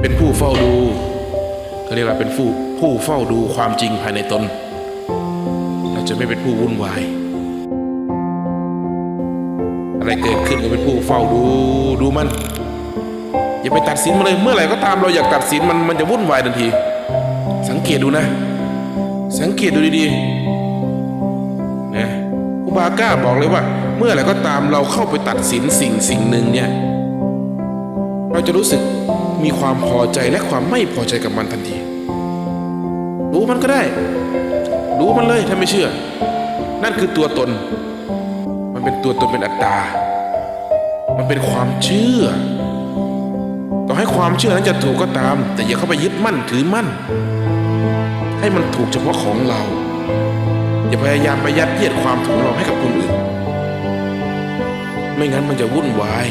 เป็นผู้เฝ้าดูเขาเรียกว่าเป็นผู้ผู้เฝ้าดูความจริงภายในตนเราจะไม่เป็นผู้วุ่นวาย อะไรเกิดขึ้นก็เป็นผู้เฝ้าดูดูมัน อย่าไปตัดสินมันเลยเมื่อไหร่ก็ตามเราอยากตัดสินมันมันจะวุ่นวายทันที สังเกตดูนะ สังเกตดูดีๆนะครูบาก้าบอกเลยว่า เมื่อไหร่ก็ตามเราเข้าไปตัดสินสิ่งสิ่งหนึ่งเนี่ย เราจะรู้สึก มีความพอใจและความไม่พอใจกับมันทันที รู้มันก็ได้ รู้มันเลยถ้าไม่เชื่อ นั่นคือตัวตน มันเป็นตัวตนเป็นอัตตา มันเป็นความเชื่อ ต่อให้ความเชื่อนั้นจะถูกก็ตาม แต่อย่าเข้าไปยึดมั่นถือมั่น ให้มันถูกเฉพาะของเรา อย่าพยายามไปยัดเยียดความถูกของเราให้กับคนอื่น ไม่งั้นมันจะวุ่นวาย